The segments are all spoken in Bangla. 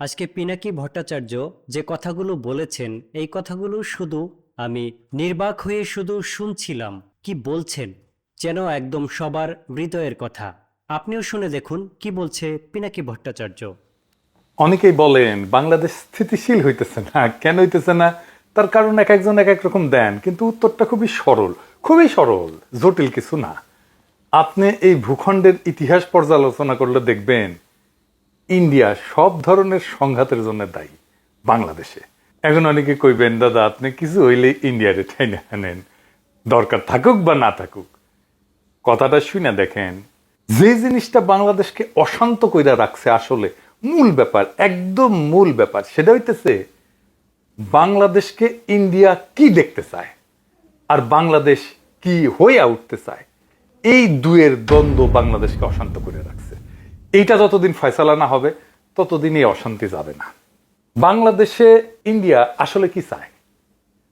আজকে পিনাকি ভট্টাচার্য যে কথাগুলো বলেছেন, এই কথাগুলো শুধু আমি নির্বাক হয়ে শুধু শুনছিলাম। কি বলছেন? যেন একদম সবার হৃদয়ের কথা। আপনিও শুনে দেখুন কি বলছে পিনাকি ভট্টাচার্য। অনেকেই বলেন, বাংলাদেশ স্থিতিশীল হইতেছে না, কেন হইতেছে না? তার কারণ এক একজন এক এক রকম দেন, কিন্তু উত্তরটা খুবই সরল খুবই সরল, জটিল কিছু না। আপনি এই ভূখণ্ডের ইতিহাস পর্যালোচনা করলে দেখবেন ইন্ডিয়া সব ধরনের সংঘাতের জন্য দায়ী, বাংলাদেশে। এখন অনেকে কইবেন, দাদা, আপনি কিছু হইলে ইন্ডিয়ারে ঠাইনা আনেন। দরকার থাকুক বা না থাকুক। কথাটা শুনে দেখেন, যে জিনিসটা বাংলাদেশকে অশান্ত কইরা রাখছে আসলে, মূল ব্যাপার, একদম মূল ব্যাপার, সেটা হইতেছে, বাংলাদেশকে ইন্ডিয়া কি দেখতে চায়? আর বাংলাদেশ কি হয়ে উঠতে চায়? এই দুয়ের দ্বন্দ্ব বাংলাদেশকে অশান্ত করে রাখছে। এইটা যতদিন ফয়সালা না হবে ততদিন এই অশান্তি যাবে না। বাংলাদেশে ইন্ডিয়া আসলে কি চায়?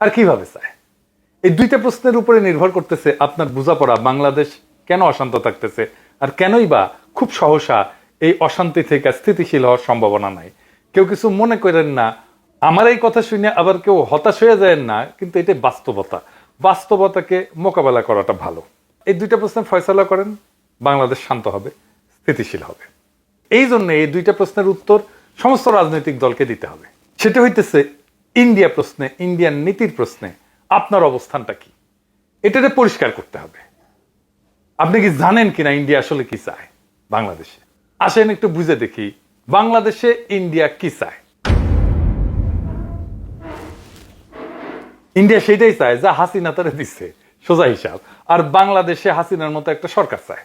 আর কীভাবে চায়? এই দুইটা প্রশ্নের উপরে নির্ভর করতেছে আপনার বোঝাপড়া, বাংলাদেশ কেন অশান্ত থাকতেছে, আর কেনই বা খুব সহসা এই অশান্তি থেকে স্থিতিশীল হওয়ার সম্ভাবনা নাই। কেউ কিছু মনে করেন না, আমার এই কথা শুনে আবার কেউ হতাশ হয়ে যায় না, কিন্তু এটা বাস্তবতা। বাস্তবতাকে মোকাবেলা করাটা ভালো। এই দুইটা প্রশ্নের ফয়সলা করেন, বাংলাদেশ শান্ত হবে, স্থিতিশীল হবে। এই জন্য এই দুইটা প্রশ্নের উত্তর সমস্ত রাজনৈতিক দলকে দিতে হবে। সেটা হইতেছে ইন্ডিয়া প্রশ্নে, ইন্ডিয়ান নীতির প্রশ্নে আপনার অবস্থানটা কি? এটাতে পরিষ্কার করতে হবে। আপনি কি জানেন কিনা ইন্ডিয়া আসলে কি চায় বাংলাদেশে? আসেন একটু বুঝে দেখি বাংলাদেশে ইন্ডিয়া কি চায়। ইন্ডিয়া সেটাই চায় যা হাসিনা তারা দিচ্ছে সোজা হিসাব। আর বাংলাদেশে হাসিনার মতো একটা সরকার চায়।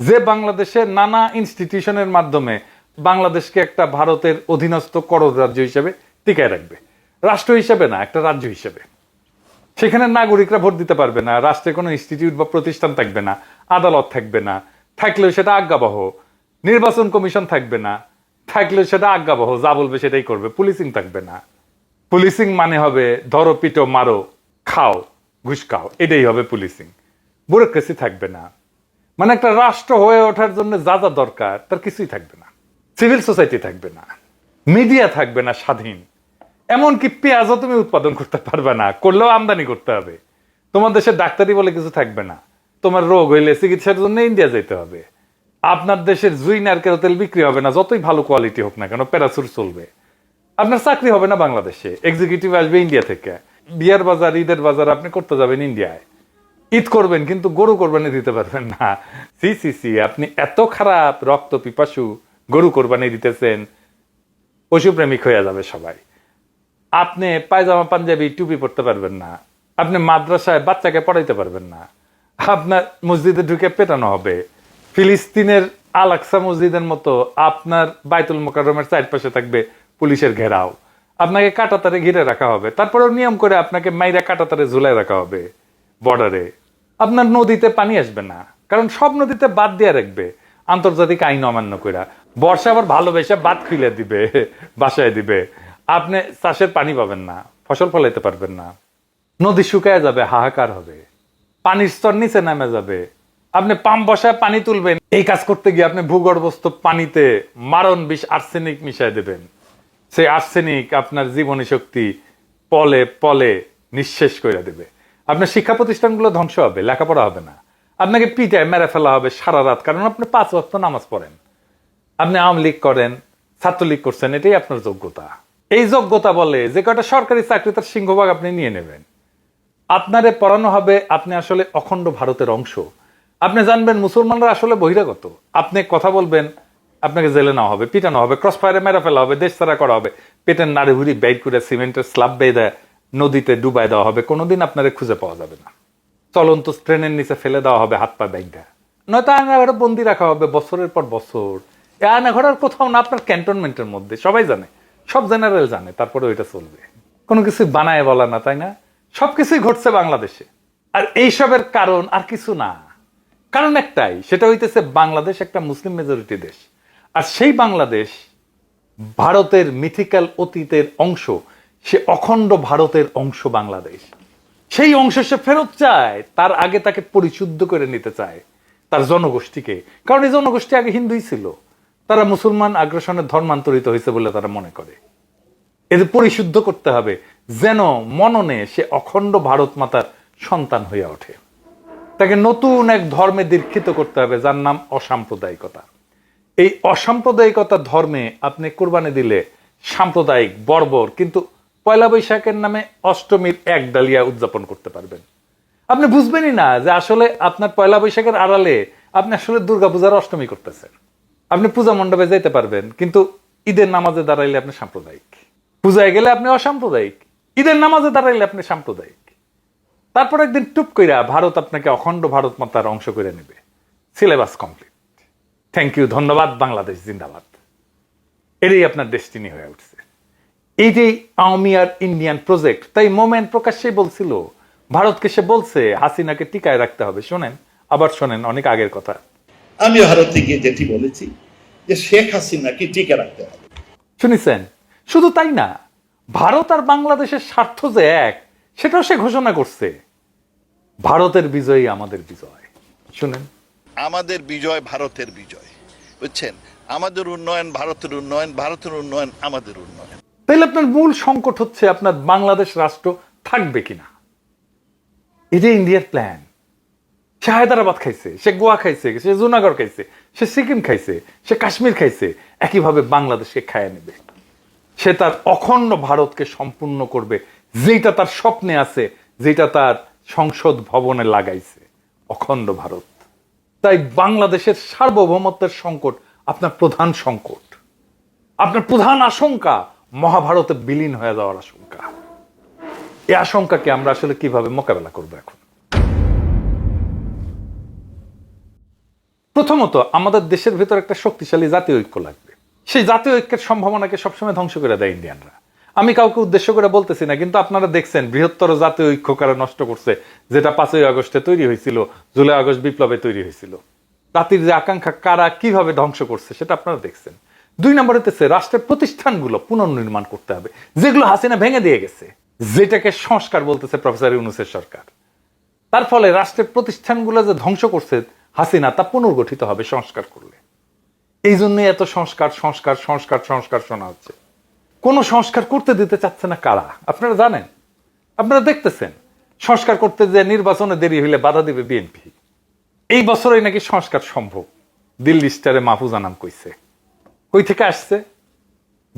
যে বাংলাদেশে নানা ইনস্টিটিউশনের মাধ্যমে বাংলাদেশকে একটা ভারতের অধীনস্থ করজ রাজ্য হিসেবে টিকায় রাখবে। রাষ্ট্র হিসেবে না, একটা রাজ্য হিসেবে। সেখানে নাগরিকরা ভোট দিতে পারবে না, রাষ্ট্রে কোনো ইনস্টিটিউট বা প্রতিষ্ঠান থাকবে না, আদালত থাকবে না, থাকলেও সেটা আজ্ঞাবহ, নির্বাচন কমিশন থাকবে না, থাকলেও সেটা আজ্ঞাবহ, যা বলবে সেটাই করবে পুলিশিং থাকবে না। পুলিশিং মানে হবে ধরো, পিটো, মারো, খাও, ঘুষ খাও, এটাই হবে পুলিশিং ব্যুরোক্রেসি থাকবে না। মানে একটা রাষ্ট্র হয়ে ওঠার জন্য যা যা দরকার, তার কিছুই থাকবে না। সিভিল সোসাইটি থাকবে না। মিডিয়া থাকবে না স্বাধীন। এমনকি পেঁয়াজও তুমি উৎপাদন করতে পারবে না, করলেও আমদানি করতে হবে। তোমার দেশে ডাক্তারি বলে কিছু থাকবে না। তোমার রোগ হইলে চিকিৎসার জন্য ইন্ডিয়া যেতে হবে। আপনার দেশের জুই, নারকেল, তেল বিক্রি হবে না, যতই ভালো কোয়ালিটি হোক না কেন প্যারাসুর চলবে। আপনার চাকরি হবে না বাংলাদেশে এক্সিকিউটিভ আসবে ইন্ডিয়া থেকে। বিয়ার বাজার, ঈদের বাজার আপনি করতে যাবেন ইন্ডিয়ায়। ঈদ করবেন, কিন্তু গরু কোরবানি দিতে পারবেন না। সি সি সি, আপনি এত খারাপ রক্ত পিপাসু গরু কোরবানি দিতেছেন পশুপ্রেমিক হয়ে যাবে সবাই। আপনি পায়জামা, পাঞ্জাবি, টুপি পরতে পারবেন না। আপনি মাদ্রাসায় বাচ্চাকে পড়াইতে পারবেন না। আপনার মসজিদে ঢুকে পেটানো হবে। ফিলিস্তিনের আলাক্সা মসজিদের মতো আপনার বাইতুল মোকাররমের চারপাশে থাকবে পুলিশের ঘেরাও। আপনাকে কাটাতারে ঘিরে রাখা হবে। তারপরেও নিয়ম করে আপনাকে মাইরা কাটাতারে ঝুলাই রাখা হবে। বর্ডারে। আপনার নদীতে পানি আসবে না। কারণ সব নদীতে বাদ দিয়ে রাখবে। আন্তর্জাতিক আইন অমান্য কইরা। বর্ষা আবার ভালোবেসে বাদ খুলে দিবে, বাসায় দিবে। আপনি চাষের পানি পাবেন না, ফসল ফলাইতে পারবেন না। নদী শুকায় যাবে, হাহাকার হবে। পানির স্তর নিচে নামে যাবে। আপনি পাম্প বসায় পানি তুলবেন। এই কাজ করতে গিয়ে আপনি ভূগর্ভস্থ পানিতে মারণ বিষ আর্সেনিক মিশাই দেবেন। সেই আর্সেনিক আপনার জীবনী শক্তি পলে পলে নিঃশেষ করে দেবে। আপনার শিক্ষা প্রতিষ্ঠানগুলো ধ্বংস হবে, লেখাপড়া হবে না। আপনাকে পিটায়, মেরে ফেলা হবে সারা রাত, কারণ আপনি পাঁচ ওয়াক্ত নামাজ পড়েন। আপনি আওয়ামী লীগ করেন, ছাত্রলীগ করছেন, এটাই আপনার যোগ্যতা। এই যোগ্যতা বলে যে কয়টা সরকারি চাকরি তার সিংহভাগ আপনি নিয়ে নেবেন। আপনারে পড়ানো হবে, আপনি আসলে অখণ্ড ভারতের অংশ। আপনি জানবেন মুসলমানরা আসলে বহিরাগত। আপনি কথা বলবেন, আপনাকে জেলে নেওয়া হবে, পিটানো হবে ক্রস ফায়ারে মেরা ফেলা হবে, দেশ করা হবে। পেটের নাড়ি হুড়ি বেড করে, সিমেন্টের স্ল্যাব বেঁধে নদীতে ডুবাই দেওয়া হবে, কোনোদিন আপনারে খুঁজে পাওয়া যাবে না। চলন্ত ট্রেনের নিচে ফেলে দেওয়া হবে, হাত পা ব্যাগটা নয়তো আয়নাঘরে বন্দি রাখা হবে বছরের পর বছর। এই আয়নাঘর আর কোথাও না, আপনার ক্যান্টনমেন্টের মধ্যে। সবাই জানে, সব জেনারেল জানে তারপরে ওইটা চলবে। কোনো কিছু বানায় বলা না, তাই না? সবকিছুই ঘটছে বাংলাদেশে। আর এইসবের কারণ আর কিছু না। কারণ একটাই, সেটা হইতেছে বাংলাদেশ একটা মুসলিম মেজরিটি দেশ। আর সেই বাংলাদেশ ভারতের মিথিক্যাল অতীতের অংশ সে অখণ্ড ভারতের অংশ বাংলাদেশ। সেই অংশ সে ফেরত চায়, তার আগে তাকে পরিশুদ্ধ করে নিতে চায় তার জনগোষ্ঠীকে। কারণ এই জনগোষ্ঠী আগে হিন্দুই ছিল। তারা মুসলমান আগ্রাসনে ধর্মান্তরিত হয়েছে বলে তারা মনে করে। এদের পরিশুদ্ধ করতে হবে, যেন মননে সে অখণ্ড ভারত মাতার সন্তান হইয়া ওঠে। তাকে নতুন এক ধর্মে দীক্ষিত করতে হবে, যার নাম অসাম্প্রদায়িকতা। এই অসাম্প্রদায়িকতা ধর্মে আপনি কোরবানি দিলে সাম্প্রদায়িক, বর্বর, কিন্তু পয়লা বৈশাখের নামে অষ্টমীর এক ডালিয়া উদযাপন করতে পারবেন। আপনি বুঝবেনই না যে আসলে আপনার পয়লা বৈশাখের আড়ালে আপনি আসলে দুর্গাপূজার অষ্টমী করতেছেন। আপনি পূজা মণ্ডপে যেতে পারবেন, কিন্তু ঈদের নামাজে দাঁড়াইলে আপনি সাম্প্রদায়িক। পূজায় গেলে আপনি অসাম্প্রদায়িক। ঈদের নামাজে দাঁড়াইলে আপনি সাম্প্রদায়িক। তারপর একদিন টুপ কইরা ভারত আপনাকে অখণ্ড ভারত মাতার অংশ করে নেবে। Syllabus complete. থ্যাংক ইউ ধন্যবাদ, বাংলাদেশ, জিন্দাবাদ। এটাই আপনার ডেস্টিনি হয়ে উঠছে। এই যে আওয়ামী আর ইন্ডিয়ান প্রজেক্ট তাই মোমেন প্রকাশ্যে বলছিল ভারতকে সে বলছে হাসিনাকে টিকায় রাখতে হবে। শোনেন আবার শোনেন অনেক আগের কথা। আমি ভারতে গিয়ে যেটি বলেছি যে শেখ হাসিনাকে টিকে রাখতে হবে। শুনেছেন? শুধু তাই না ভারত আর বাংলাদেশের স্বার্থ যে এক সেটাও সে ঘোষণা করছে। ভারতের বিজয়ী আমাদের বিজয়। শুনেন। আমাদের বিজয় ভারতের বিজয়। বুঝছেন? আমাদের উন্নয়ন ভারতের উন্নয়ন ভারতের উন্নয়ন আমাদের উন্নয়ন। তাহলে আপনার মূল সংকট হচ্ছে আপনার বাংলাদেশ রাষ্ট্র থাকবে কিনা? এটা ইন্ডিয়ার প্ল্যান সে হায়দ্রাবাদ খাইছে, সে গোয়া খাইছে, সে জুনাগড় খাইছে, সে সিকিম খাইছে, সে কাশ্মীর খাইছে, একইভাবে বাংলাদেশকে খায় নেবে। সে তার অখণ্ড ভারতকে সম্পূর্ণ করবে যেটা তার স্বপ্নে আছে যেটা তার সংসদ ভবনে লাগাইছে, অখণ্ড ভারত। তাই বাংলাদেশের সার্বভৌমত্বের সংকট আপনার প্রধান সংকট। আপনার প্রধান আশঙ্কা মহাভারতে বিলীন হয়ে যাওয়ার আশঙ্কা। এই আশঙ্কাকে আমরা আসলে কীভাবে মোকাবেলা করব এখন? প্রথমত, আমাদের দেশের ভিতর একটা শক্তিশালী জাতীয় ঐক্য লাগবে। সেই জাতীয় ঐক্যের সম্ভাবনাকে সবসময় ধ্বংস করে দেয় ইন্ডিয়ানরা। আমি কাউকে উদ্দেশ্য করে বলতেছি না, কিন্তু আপনারা দেখছেন, বৃহত্তর জাতীয় ঐক্য কারা নষ্ট করছে, যেটা পাঁচই আগস্টে তৈরি হয়েছিল, জুলাই আগস্ট বিপ্লবে তৈরি হয়েছিল। জাতির যে আকাঙ্ক্ষা, কারা কীভাবে ধ্বংস করছে, সেটা আপনারা দেখছেন। দুই নম্বর হতেছে রাষ্ট্রের প্রতিষ্ঠানগুলো পুনর্নির্মাণ করতে হবে। যেগুলো হাসিনা ভেঙে দিয়ে গেছে, যেটাকে সংস্কার বলতেছে প্রফেসর ইউনুসের সরকার। তার ফলে রাষ্ট্রের প্রতিষ্ঠানগুলো যে ধ্বংস করছে, হাসিনা তা পুনর্গঠিত হবে সংস্কার করলে। এই জন্য এত সংস্কার সংস্কার সংস্কার সংস্কার শোনা হচ্ছে। কোনো সংস্কার করতে দিতে চাচ্ছে না কারা? আপনারা জানেন? আপনারা দেখতেছেন, সংস্কার করতে যে নির্বাচনে দেরি হইলে বাধা দিবে বিএনপি। এই বছরই নাকি সংস্কার সম্ভব। দিল্লি স্টারে মাহফুজ আনাম কইছে। কই থেকে আসছে?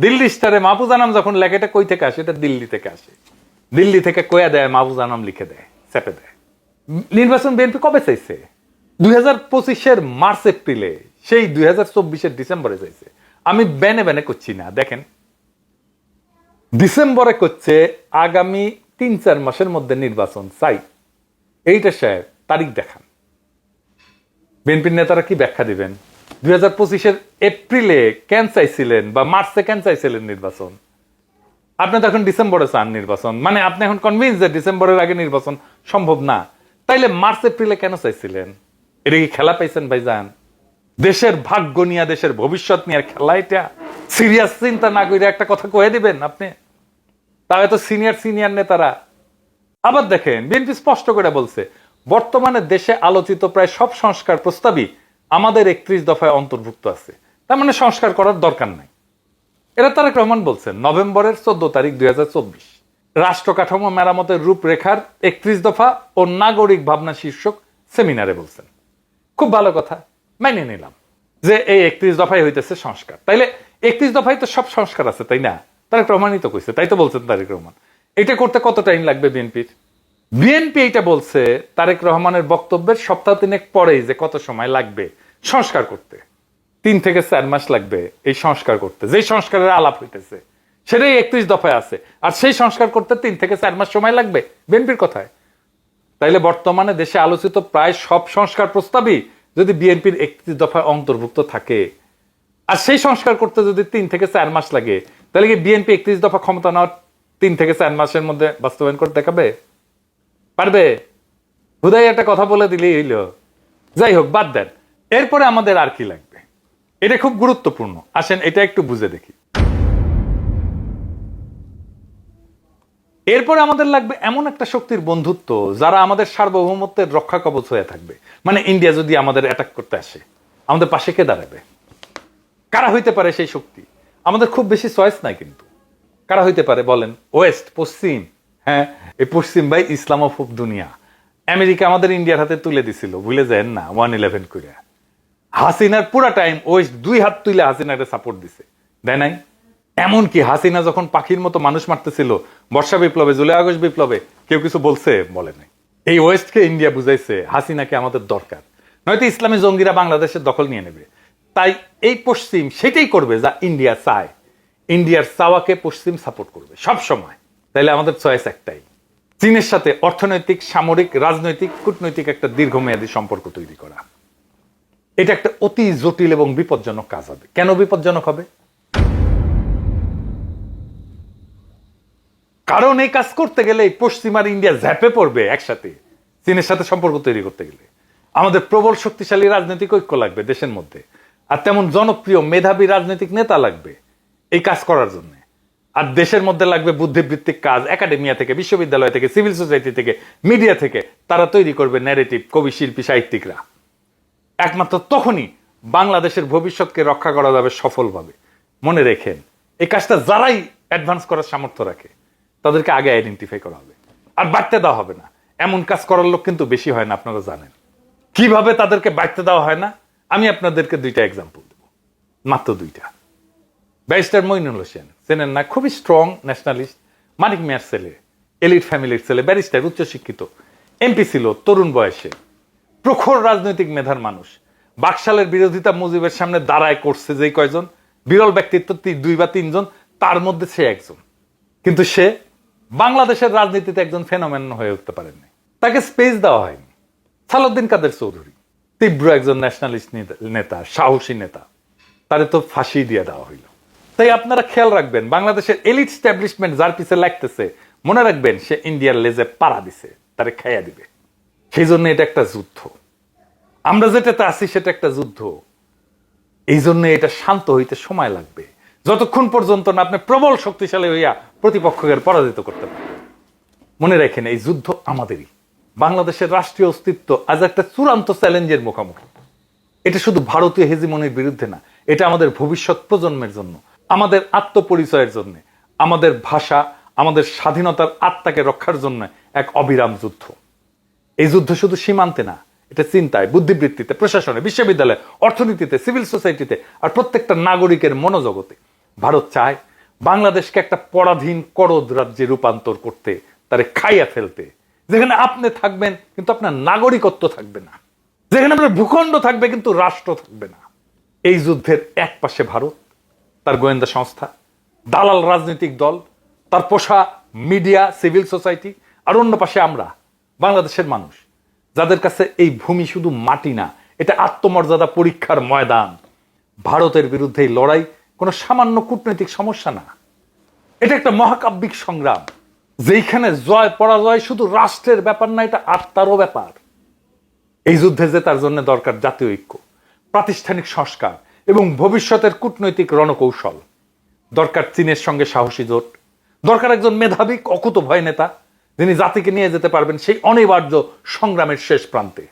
দিল্লি স্টারে মাহফুজ আনাম যখন লেখে, এটা কই থেকে আসে? এটা দিল্লি থেকে আসে। দিল্লি থেকে কয়া দেয়, মাহফুজ আনাম লিখে দেয়, চেপে দেয়। নির্বাচন বিএনপি কবে চাইছে? দুই হাজার পঁচিশের মার্চ, এপ্রিলে, সেই দুই হাজার চব্বিশের ডিসেম্বরে চাইছে। আমি বেনে বেনে করছি না, দেখেন। ডিসেম্বরে করছে, আগামী তিন, চার মাসের মধ্যে নির্বাচন চাই। এইটা সাহেব, তারিখ দেখান। বিএনপির নেতারা কি ব্যাখ্যা দিবেন? দুই এপ্রিলে কেন চাইছিলেন বা মার্চে কেন চাইছিলেন নির্বাচন। আপনি তো এখন ডিসেম্বরে চান নির্বাচন। মানে আপনি এখন কনভিন্স যে ডিসেম্বরের আগে নির্বাচন সম্ভব না। তাইলে মার্চ, এপ্রিলে কেন চাইছিলেন? এটা কি খেলা পাইছেন ভাইজান? দেশের ভাগ্য নিয়ে, দেশের ভবিষ্যৎ নিয়ে আর খেলা এটা? সিরিয়াস চিন্তা না করে একটা কথা কয়ে দিবেন আপনি? তাহলে তো সিনিয়র সিনিয়র নেতারা। আবার দেখেন, বিএনপি স্পষ্ট করে বলছে, বর্তমানে দেশে আলোচিত প্রায় সব সংস্কার প্রস্তাবই আমাদের একত্রিশ দফায় অন্তর্ভুক্ত আছে। তার মানে সংস্কার করার দরকার নাই। এটা তারেক রহমান বলছেন, নভেম্বরের চোদ্দ তারিখ দুই রাষ্ট্র কাঠামো মেরামতের রূপরেখার একত্রিশ দফা ও নাগরিক ভাবনা শীর্ষক সেমিনারে বলছেন। খুব ভালো কথা, মেনে নিলাম যে এই একত্রিশ দফায় হইতেছে সংস্কার। তাইলে একত্রিশ দফায় তো সব সংস্কার আছে, তাই না? তারেক রহমানই তো কইছে, তাই তো বলছেন তারেক রহমান। এটা করতে কত টাইম লাগবে বিএনপির? বিএনপি এটা বলছে, তারেক রহমানের বক্তব্যের সপ্তাহ তিনেক পরেই যে কত সময় লাগবে। সংস্কার করতে। তিন থেকে চার মাস লাগবে এই সংস্কার করতে। যেই সংস্কারের আলাপ হইতেছে, সেটাই একত্রিশ দফায় আছে। আর সেই সংস্কার করতে তিন থেকে চার মাস সময় লাগবে বিএনপির কথায়। তাইলে বর্তমানে দেশে আলোচিত প্রায় সব সংস্কার প্রস্তাবই যদি বিএনপির একত্রিশ দফায় অন্তর্ভুক্ত থাকে। আর সেই সংস্কার করতে যদি তিন থেকে চার মাস লাগে তাহলে কি বিএনপি একত্রিশ দফা ক্ষমতা নেওয়ার তিন থেকে চার মাসের মধ্যে বাস্তবায়ন করে দেখাবে? পারবে? হুদাই একটা কথা বলে দিলেই হইল। যাই হোক, বাদ দেন। এরপরে আমাদের আর কি লাগবে? এটা খুব গুরুত্বপূর্ণ। আসেন, এটা একটু বুঝে দেখি। এরপরে আমাদের লাগবে এমন একটা শক্তির বন্ধুত্ব যারা আমাদের সার্বভৌমত্বের রক্ষা কবচ হয়ে থাকবে। মানে ইন্ডিয়া যদি আমাদের অ্যাটাক করতে আসে, আমাদের পাশে কে দাঁড়াবে? কারা হইতে পারে সেই শক্তি? আমাদের খুব বেশি চয়েস নাই কিন্তু। কারা হইতে পারে বলেন? ওয়েস্ট, পশ্চিম হ্যাঁ? এই পশ্চিম ভাই ইসলামোফোব দুনিয়া। আমেরিকা আমাদের ইন্ডিয়ার হাতে তুলে দিছিল, ভুলে যায় না ওয়ান ইলেভেন করে হাসিনার পুরা টাইম ওয়েস্ট দুই হাত তুলে হাসিনাকে সাপোর্ট দিছে। দেয় নাই? এমনকি হাসিনা যখন পাখির মতো মানুষ মারতেছিল, বর্ষা বিপ্লবে, জুলাই আগস্ট বিপ্লবে, কেউ কিছু বলছে, বলে নাই। এই ওয়েস্টকে ইন্ডিয়া বুঝাইছে, হাসিনাকে আমাদের দরকার। নয়তো ইসলামী জঙ্গিরা বাংলাদেশের দখল নিয়ে নেবে। তাই এই পশ্চিম সেটাই করবে যা ইন্ডিয়া চায়। ইন্ডিয়ার চাওয়াকে পশ্চিম সাপোর্ট করবে সব সময় তাইলে আমাদের চয়েস একটাই। চীনের সাথে অর্থনৈতিক, সামরিক, রাজনৈতিক, কূটনৈতিক একটা দীর্ঘমেয়াদী সম্পর্ক তৈরি করা। এটা একটা অতি জটিল এবং বিপজ্জনক কাজ হবে। কেন বিপজ্জনক হবে? কারণ এই কাজ করতে গেলে পশ্চিম আর ইন্ডিয়া ঝ্যাপে পড়বে একসাথে, চীনের সাথে সম্পর্ক তৈরি করতে গেলে। আমাদের প্রবল শক্তিশালী রাজনৈতিক ঐক্য লাগবে দেশের মধ্যে, আর তেমন জনপ্রিয় মেধাবী রাজনৈতিক নেতা লাগবে এই কাজ করার জন্য। আর দেশের মধ্যে লাগবে বুদ্ধিবৃত্তিক কাজ, একাডেমিয়া থেকে, বিশ্ববিদ্যালয় থেকে, সিভিল সোসাইটি থেকে, মিডিয়া থেকে, তারা তৈরি করবে ন্যারেটিভ কবি, শিল্পী, সাহিত্যিকরা। একমাত্র তখনই বাংলাদেশের ভবিষ্যৎকে রক্ষা করা যাবে সফলভাবে। মনে রেখেন, এই কাজটা যারাই অ্যাডভান্স করার সামর্থ্য রাখে, তাদেরকে আগে আইডেন্টিফাই করা হবে। আর বাড়তে দেওয়া হবে না। এমন কাজ করার লোক কিন্তু বেশি হয় না, আপনারা জানেন। কীভাবে তাদেরকে বাড়তে দেওয়া হয় না? আমি আপনাদেরকে দুইটা এক্সাম্পল দেব। মাত্র দুইটা। ব্যারিস্টার মইনুল হোসেন, চেনেন না, খুবই স্ট্রং ন্যাশনালিস্ট মানিক মিয়ার ছেলে এলিট ফ্যামিলির ছেলে, ব্যারিস্টার, উচ্চশিক্ষিত, এমপি ছিল, তরুণ বয়সে। প্রখর রাজনৈতিক মেধার মানুষ। বাকশালের বিরোধিতা মুজিবের সামনে দাঁড়ায় করছে যে কয়জন? বিরল ব্যক্তিত্ব দুই বা তিনজন, তার মধ্যে সে একজন। কিন্তু সে বাংলাদেশের রাজনীতিতে একজন ফেনোমেন হয়ে উঠতে পারেননি। তাকে স্পেস দেওয়া হয়নি। সালাউদ্দিন কাদের চৌধুরী, তীব্র একজন ন্যাশনালিস্ট নেতা, সাহসী নেতা। তারে তো ফাঁসি দিয়ে দেওয়া হইল। তাই আপনারা খেয়াল রাখবেন, বাংলাদেশের এলিট স্ট্যাবলিশমেন্ট যার পিছে লাগতেছে, মনে রাখবেন সে ইন্ডিয়ার লেজে পাড়া দিছে, তারে খাইয়া দিবে। সেই জন্য এটা একটা যুদ্ধ। আমরা যেটাতে আছি সেটা একটা যুদ্ধ। এই জন্য এটা শান্ত হইতে সময় লাগবে। যতক্ষণ পর্যন্ত না আপনি প্রবল শক্তিশালী হইয়া প্রতিপক্ষকে পরাজিত করতে পারবেন মনে রাখেন, এই যুদ্ধ আমাদেরই। বাংলাদেশের রাষ্ট্রীয় অস্তিত্ব আজ একটা চূড়ান্ত চ্যালেঞ্জের মুখোমুখি। এটা শুধু ভারতীয় হেজিমনির বিরুদ্ধে না, এটা আমাদের ভবিষ্যৎ প্রজন্মের জন্য। আমাদের আত্মপরিচয়ের জন্য, আমাদের ভাষা, আমাদের স্বাধীনতার আত্মাকে রক্ষার জন্য এক অবিরাম যুদ্ধ। এই যুদ্ধ শুধু সীমান্তে না, এটা চিন্তায়, বুদ্ধিবৃত্তিতে, প্রশাসনে, বিশ্ববিদ্যালয়ে, অর্থনীতিতে, সিভিল সোসাইটিতে আর প্রত্যেকটা নাগরিকের মনোজগতে। ভারত চায় বাংলাদেশকে একটা পরাধীন করদ রাজ্যে রূপান্তর করতে, তারে খাইয়া ফেলতে। যেখানে আপনি থাকবেন, কিন্তু আপনার নাগরিকত্ব থাকবে না। যেখানে আপনার ভূখণ্ড থাকবে, কিন্তু রাষ্ট্র থাকবে না। এই যুদ্ধের এক পাশে ভারত তার গোয়েন্দা সংস্থা, দালাল রাজনৈতিক দল, তার পোষা মিডিয়া, সিভিল সোসাইটি, আর অন্য পাশে আমরা, বাংলাদেশের মানুষ, যাদের কাছে এই ভূমি শুধু মাটি না, এটা আত্মমর্যাদা পরীক্ষার ময়দান। ভারতের বিরুদ্ধে এই লড়াই কোনো সামান্য কূটনৈতিক সমস্যা না। এটা একটা মহাকাব্যিক সংগ্রাম, যেইখানে জয় পরাজয় শুধু রাষ্ট্রের ব্যাপার না, এটা আত্মারও ব্যাপার। এই যুদ্ধে জেতার জন্য দরকার জাতীয় ঐক্য, প্রাতিষ্ঠানিক সংস্কার এবং ভবিষ্যতের কূটনৈতিক রণকৌশল। দরকার চীনের সঙ্গে সাহসী জোট। দরকার একজন মেধাবী, অকুত ভয় নেতা, যিনি জাতিকে নিয়ে যেতে পারবেন সেই অনিবার্য সংগ্রামের শেষ প্রান্তে।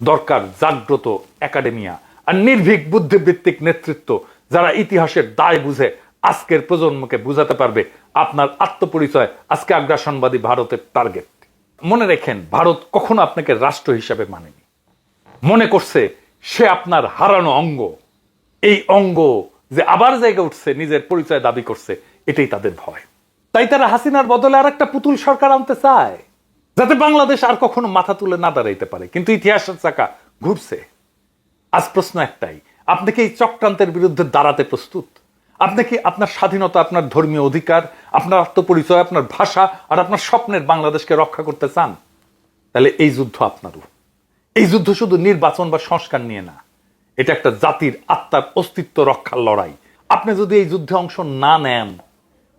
দরকার জাগ্রত একাডেমিয়া আর নির্ভীক বুদ্ধিবৃত্তিক নেতৃত্ব, যারা ইতিহাসের দায় বুঝে আজকের প্রজন্মকে বুঝাতে পারবে আপনার আত্মপরিচয়, আজকে আগ্রাসনবাদী ভারতের টার্গেট মনে রেখেন, ভারত কখনো আপনাকে রাষ্ট্র হিসাবে মানেনি। মনে করছে সে আপনার হারানো অঙ্গ। এই অঙ্গ যে আবার জায়গা উঠছে, নিজের পরিচয় দাবি করছে, এটাই তাদের ভয়। তাই তারা হাসিনার বদলে আর একটা পুতুল সরকার আনতে চায়, যাতে বাংলাদেশ আর কখনো মাথা তুলে না দাঁড়াইতে পারে। কিন্তু ইতিহাসের চাকা ঘুরছে। আজ প্রশ্ন একটাই, আপনি কি এই চক্রান্তের বিরুদ্ধে দাঁড়াতে প্রস্তুত? আপনি কি আপনার স্বাধীনতা, আপনার ধর্মীয় অধিকার, আপনার আত্মপরিচয়, আপনার ভাষা আর আপনার স্বপ্নের বাংলাদেশকে রক্ষা করতে চান? তাহলে এই যুদ্ধ আপনারও এই যুদ্ধ শুধু নির্বাচন বা সংস্কার নিয়ে না, এটা একটা জাতির আত্মার অস্তিত্ব রক্ষার লড়াই। আপনি যদি এই যুদ্ধে অংশ না নেন,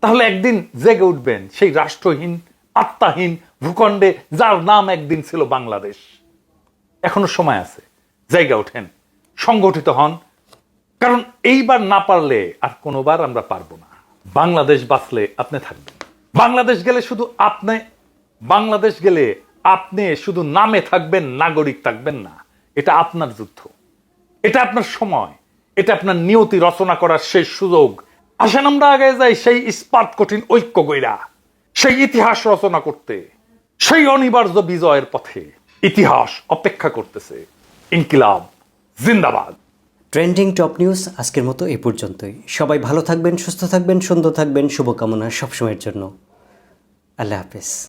তাহলে একদিন জেগে উঠবেন সেই রাষ্ট্রহীন, আত্মাহীন ভূখণ্ডে, যার নাম একদিন ছিল বাংলাদেশ। এখনও সময় আছে জায়গা ওঠেন, সংগঠিত হন। কারণ এইবার না পারলে আর কোনোবার আমরা পারব না। বাংলাদেশ বাঁচলে আপনি থাকবেন। বাংলাদেশ গেলে শুধু আপনি, বাংলাদেশ গেলে আপনি শুধু নামে থাকবেন, নাগরিক থাকবেন না। এটা আপনার যুদ্ধ। এটা আপনার সময়। এটা আপনার নিয়তি রচনা করার শেষ সুযোগ। আসেন আমরা আগে যাই সেই ইস্পাত কঠিন ঐক্য গইরা, সেই ইতিহাস রচনা করতে, সেই অনিবার্য বিজয়ের পথে ইতিহাস অপেক্ষা করতেছে। ইনকিলাব, জিন্দাবাদ। ট্রেন্ডিং টপ নিউজ আজকের মতো এ পর্যন্তই। সবাই ভালো থাকবেন, সুস্থ থাকবেন, সুন্দর থাকবেন। শুভকামনা সবসময়ের জন্য। আল্লাহ হাফেজ।